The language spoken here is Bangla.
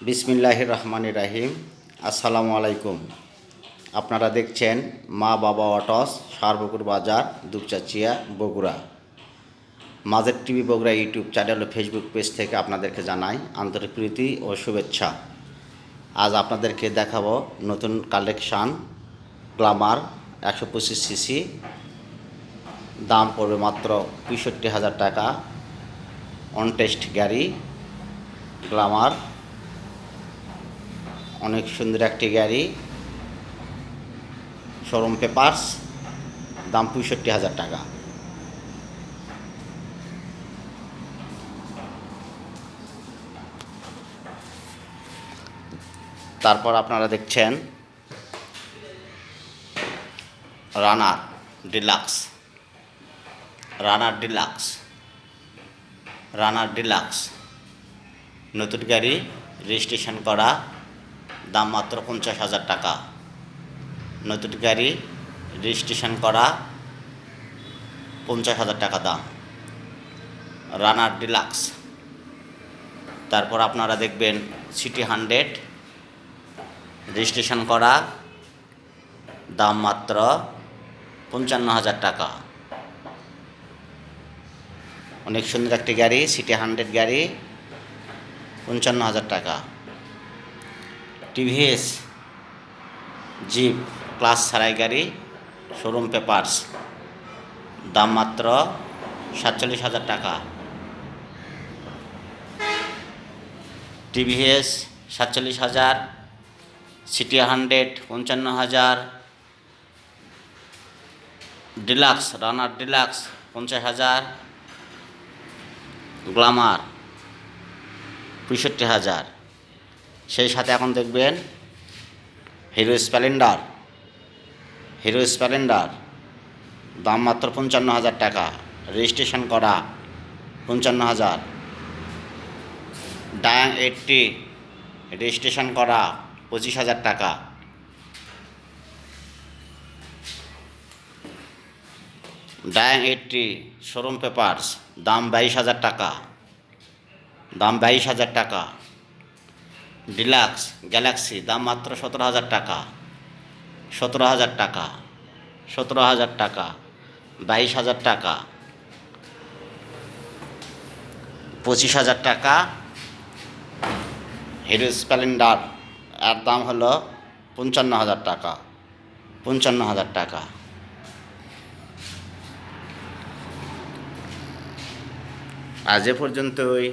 বিসমিল্লাহ রহমান রাহিম। আসসালামু আলাইকুম। আপনারা দেখছেন মা বাবা অটস, সারবকুর বাজার, দুপচাচিয়া, বগুড়া। মাঝের টিভি বগুড়া ইউটিউব চ্যানেল ও ফেসবুক পেজ থেকে আপনাদেরকে জানাই আন্তরিক প্রীতি ও শুভেচ্ছা। আজ আপনাদেরকে দেখাবো নতুন কালেকশান গ্লামার একশো পঁচিশ সিসি। দাম পড়বে মাত্র পঁয়ষট্টি হাজার টাকা। অন টেস্ট গাড়ি গ্লামার অনেক সুন্দর একটি গাড়ি। শোরুম পেপার্স দাম পঁয়ষট্টি হাজার টাকা। তারপর আপনারা দেখছেন Runner Deluxe Runner Deluxe Runner Deluxe নতুন গাড়ি রেজিস্ট্রেশন করা দাম মাত্র পঞ্চাশ হাজার টাকা। নতুন গাড়ি রেজিস্ট্রেশন করা পঞ্চাশ হাজার টাকা দাম। রানার ডিলাক্স তারপর আপনারা দেখবেন সিটি হান্ড্রেড রেজিস্ট্রেশন করা দাম মাত্র পঞ্চান্ন হাজার টাকা। অনেক সুন্দর একটি গাড়ি সিটি হান্ড্রেড গাড়ি, পঞ্চান্ন হাজার টাকা। টিভিএস, জিপ, ক্লাস ছাড়াই গাড়ি, শোরুম পেপার্স। দাম মাত্র সাতচল্লিশ হাজার টাকা। টিভিএস সাতচল্লিশ হাজার, সিটি হান্ড্রেড পঞ্চান্ন হাজার, ডিলাক্স, রানার ডিলাক্স পঞ্চাশ হাজার, গ্লামার পঁয়ষট্টি হাজার। সেই সাথে এখন দেখবেন হিরো স্প্লেন্ডার হিরো স্প্লেন্ডার, দাম মাত্র পঞ্চান্ন হাজার টাকা, রেজিস্ট্রেশন করা পঞ্চান্ন হাজার। ডায়াং এইটটি, রেজিস্ট্রেশন করা পঁচিশ হাজার টাকা। ডায়াং এইটটি, শোরুম পেপারস, দাম বাইশ হাজার টাকা, দাম বাইশ হাজার টাকা। ডিলাক্স গ্যালাক্সি, দাম মাত্র সতেরো হাজার টাকা। সতেরো হাজার টাকা, সতেরো হাজার টাকা, বাইশ হাজার টাকা, পঁচিশ হাজার টাকা। হিরো স্প্লেন্ডার, এর দাম হলো পঞ্চান্ন হাজার টাকা, পঞ্চান্ন হাজার টাকা। আজ এ পর্যন্তই।